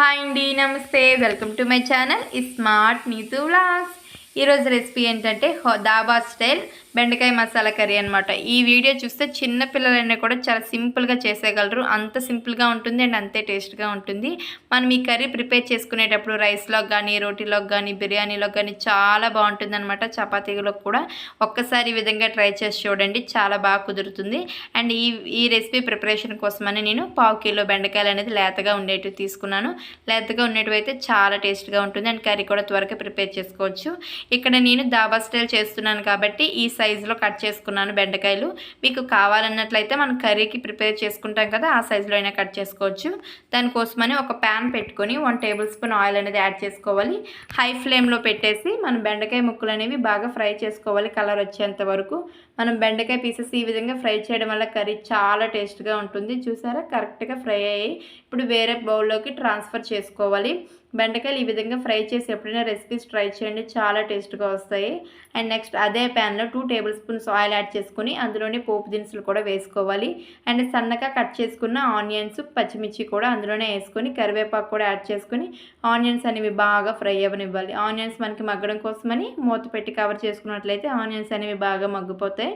Hi అండి నమస్తే. Welcome to my channel. Smart Neetu vlogs. ఈరోజు రెసిపీ ఏంటంటే హో- దాబా స్టైల్ బెండకాయ మసాలా కర్రీ అనమాట ఈ వీడియో చూస్తే చిన్న పిల్లలైనా కూడా చాలా సింపుల్గా చేసేయగలరు. అంత సింపుల్గా ఉంటుంది అండ్ అంతే టేస్ట్గా ఉంటుంది. మనం ఈ కర్రీ ప్రిపేర్ చేసుకునేటప్పుడు రైస్లోకి కానీ రోటీలోకి కానీ బిర్యానీలోకి కానీ చాలా బాగుంటుంది అనమాట చపాతీలోకి కూడా ఒక్కసారి ఈ విధంగా ట్రై చేసి చూడండి. చాలా బాగా కుదురుతుంది. అండ్ ఈ ఈ రెసిపీ ప్రిపరేషన్ కోసమని నేను పావు కిలో బెండకాయలు అనేది లేతగా ఉండేటివి తీసుకున్నాను. లేతగా ఉండేటివి అయితే చాలా టేస్ట్గా ఉంటుంది. అండ్ కర్రీ కూడా త్వరగా ప్రిపేర్ చేసుకోవచ్చు. ఇక్కడ నేను దాబా స్టైల్ చేస్తున్నాను కాబట్టి ఈ సైజులో కట్ చేసుకున్నాను బెండకాయలు. మీకు కావాలన్నట్లయితే మనం కర్రీకి ప్రిపేర్ చేసుకుంటాం కదా ఆ సైజులో అయినా కట్ చేసుకోవచ్చు. దానికోసమని ఒక ప్యాన్ పెట్టుకొని వన్ టేబుల్ స్పూన్ ఆయిల్ అనేది యాడ్ చేసుకోవాలి. హై ఫ్లేమ్లో పెట్టేసి మనం బెండకాయ ముక్కలు అనేవి బాగా ఫ్రై చేసుకోవాలి కలర్ వచ్చేంత వరకు. మనం బెండకాయ పీసెస్ ఈ విధంగా ఫ్రై చేయడం వల్ల కర్రీ చాలా టేస్ట్గా ఉంటుంది. చూసారా? కరెక్ట్గా ఫ్రై అయ్యి ఇప్పుడు వేరే బౌల్లోకి ట్రాన్స్ఫర్ చేసుకోవాలి. బెండకాయలు ఈ విధంగా ఫ్రై చేసి ఎప్పుడైనా రెసిపీస్ ట్రై చేయండి. చాలా టేస్ట్గా వస్తాయి. అండ్ నెక్స్ట్ అదే ప్యాన్లో two tablespoons oil add చేసుకుని అందులోనే పోపు దినుసులు కూడా వేసుకోవాలి. అండ్ సన్నగా కట్ చేసుకున్న ఆనియన్స్ పచ్చిమిర్చి కూడా అందులోనే వేసుకొని కరివేపాకు కూడా యాడ్ చేసుకుని ఆనియన్స్ అనేవి బాగా ఫ్రై అవ్వనివ్వాలి. ఆనియన్స్ మనకి మగ్గడం కోసమని మూత పెట్టి కవర్ చేసుకున్నట్లయితే ఆనియన్స్ అనేవి బాగా మగ్గిపోతాయి.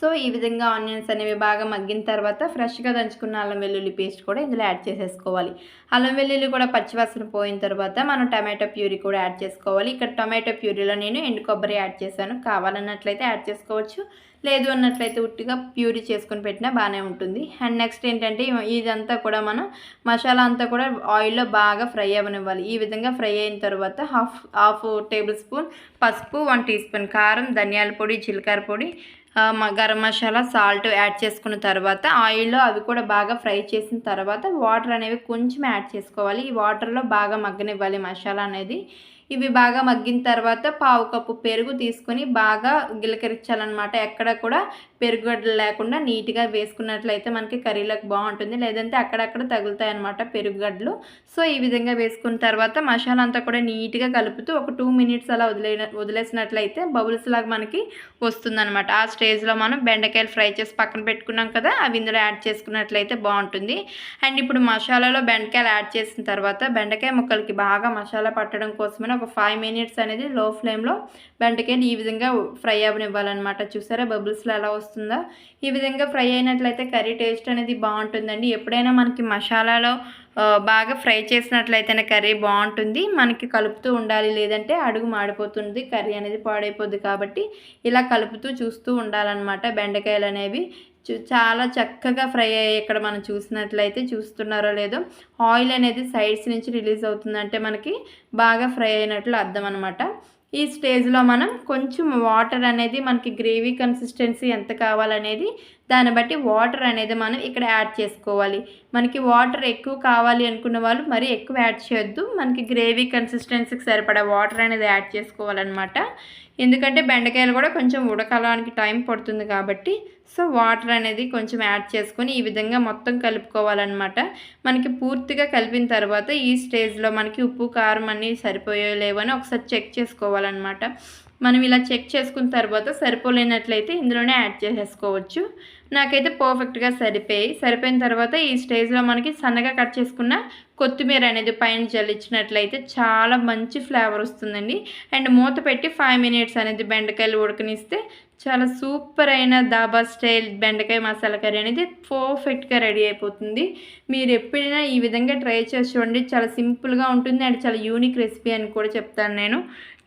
సో ఈ విధంగా ఆనియన్స్ అనేవి బాగా మగ్గిన తర్వాత ఫ్రెష్గా దంచుకున్న అల్లం వెల్లుల్లి పేస్ట్ కూడా ఇందులో యాడ్ చేసేసుకోవాలి. అల్లం వెల్లుల్లి కూడా పచ్చివాసన పోయిన తర్వాత మనం టమాటో ప్యూరీ కూడా యాడ్ చేసుకోవాలి. ఇక్కడ టమాటో ప్యూరీలో నేను ఎండు కొబ్బరి యాడ్ చేశాను. కావాలన్నట్లయితే యాడ్ చేసుకోవచ్చు. లేదు అన్నట్లయితే ఉట్టిగా ప్యూరీ చేసుకొని పెట్టినా బాగానే ఉంటుంది. అండ్ నెక్స్ట్ ఏంటంటే ఇదంతా కూడా మనం మసాలా అంతా కూడా ఆయిల్లో బాగా ఫ్రై అవ్వనివ్వాలి. ఈ విధంగా ఫ్రై అయిన తర్వాత హాఫ్ హాఫ్ టేబుల్ స్పూన్ పసుపు వన్ టీ స్పూన్ కారం ధనియాల పొడి జీలకర్ర పొడి గరం మసాలా సాల్ట్ యాడ్ చేసుకున్న తర్వాత ఆయిల్లో అవి కూడా బాగా ఫ్రై చేసిన తర్వాత వాటర్ అనేవి కొంచెం యాడ్ చేసుకోవాలి. ఈ వాటర్లో బాగా మగ్గనివ్వాలి మసాలా అనేది. ఇవి బాగా మగ్గిన తర్వాత పావు కప్పు పెరుగు తీసుకొని బాగా గిలకరించాలన్నమాట. ఎక్కడ కూడా పెరుగుగడ్డలు లేకుండా నీట్గా వేసుకున్నట్లయితే మనకి కర్రీలకు బాగుంటుంది. లేదంటే అక్కడక్కడ తగులుతాయి అనమాట పెరుగుగడ్డలు. సో ఈ విధంగా వేసుకున్న తర్వాత మసాలా అంతా కూడా నీట్గా కలుపుతూ ఒక టూ మినిట్స్ అలా వదిలే వదిలేసినట్లయితే బబుల్స్ లాగా మనకి వస్తుందన్నమాట. ఆ స్టేజ్లో మనం బెండకాయలు ఫ్రై చేసి పక్కన పెట్టుకున్నాం కదా అవి ఇందులో యాడ్ చేసుకున్నట్లయితే బాగుంటుంది. అండ్ ఇప్పుడు మసాలాలో బెండకాయలు యాడ్ చేసిన తర్వాత బెండకాయ ముక్కలకి బాగా మసాలా పట్టడం కోసమని ఒక ఫైవ్ మినిట్స్ అనేది లో ఫ్లేమ్లో బెండకాయలు ఈ విధంగా ఫ్రై అవ్వనివ్వాలన్నమాట చూసారా? బబుల్స్లో ఎలా వస్తుందో? ఈ విధంగా ఫ్రై అయినట్లయితే కర్రీ టేస్ట్ అనేది బాగుంటుందండి. ఎప్పుడైనా మనకి మసాలాలో బాగా ఫ్రై చేసినట్లయితేనే కర్రీ బాగుంటుంది. మనకి కలుపుతూ ఉండాలి. లేదంటే అడుగు మాడిపోతుంది. కర్రీ అనేది పాడైపోద్ది కాబట్టి ఇలా కలుపుతూ చూస్తూ ఉండాలన్నమాట. బెండకాయలు అనేవి చాలా చక్కగా ఫ్రై అయ్యి ఇక్కడ మనం చూసినట్లయితే చూస్తున్నారో లేదో ఆయిల్ అనేది సైడ్స్ నుంచి రిలీజ్ అవుతుందంటే మనకి బాగా ఫ్రై అయినట్లు అర్థం అనమాట ఈ స్టేజ్లో మనం కొంచెం వాటర్ అనేది మనకి గ్రేవీ కన్సిస్టెన్సీ ఎంత కావాలనేది దాన్ని బట్టి వాటర్ అనేది మనం ఇక్కడ యాడ్ చేసుకోవాలి. మనకి వాటర్ ఎక్కువ కావాలి అనుకున్న వాళ్ళు మరీ ఎక్కువ యాడ్ చేయొద్దు. మనకి గ్రేవీ కన్సిస్టెన్సీకి సరిపడా వాటర్ అనేది యాడ్ చేసుకోవాలన్నమాట. ఎందుకంటే బెండకాయలు కూడా కొంచెం ఉడకడానికి టైం పడుతుంది కాబట్టి సో వాటర్ అనేది కొంచెం యాడ్ చేసుకొని ఈ విధంగా మొత్తం కలుపుకోవాలన్నమాట. మనకి పూర్తిగా కలిపిన తర్వాత ఈ స్టేజ్లో మనకి ఉప్పు కారం అన్నీ సరిపోయో లేవని ఒకసారి చెక్ చేసుకోవాలన్నమాట. మనం ఇలా చెక్ చేసుకున్న తర్వాత సరిపోలేనట్లయితే ఇందులోనే యాడ్ చేసేసుకోవచ్చు. నాకైతే పర్ఫెక్ట్గా సరిపోయి సరిపోయిన తర్వాత ఈ స్టేజ్లో మనకి సన్నగా కట్ చేసుకున్న కొత్తిమీర అనేది పైన జల్లించినట్లయితే చాలా మంచి ఫ్లేవర్ వస్తుందండి. అండ్ మూత పెట్టి ఫైవ్ మినిట్స్ అనేది బెండకాయలు ఉడకనిస్తే చాలా సూపర్ అయిన దాబా స్టైల్ బెండకాయ మసాలా కర్రీ అనేది పర్ఫెక్ట్గా రెడీ అయిపోతుంది. మీరు ఎప్పుడైనా ఈ విధంగా ట్రై చేసి చూడండి. చాలా సింపుల్గా ఉంటుంది అండ్ చాలా యూనిక్ రెసిపీ అని కూడా చెప్తాను నేను.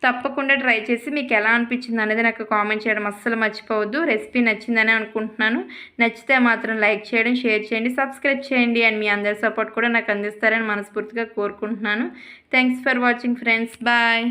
తప్పకుండా ట్రై చేసి మీకు ఎలా అనిపించింది అనేది నాకు కామెంట్ చేయడం అస్సలు మర్చిపోవద్దు. రెసిపీ నచ్చిందని అనుకుంటున్నాను. నచ్చితే మాత్రం లైక్ చేయడం షేర్ చేయండి సబ్స్క్రైబ్ చేయండి అండ్ మీ అందరి సపోర్ట్ కూడా నాకు అందిస్తారని మనస్ఫూర్తిగా కోరుకుంటున్నాను. Thanks for watching friends. Bye.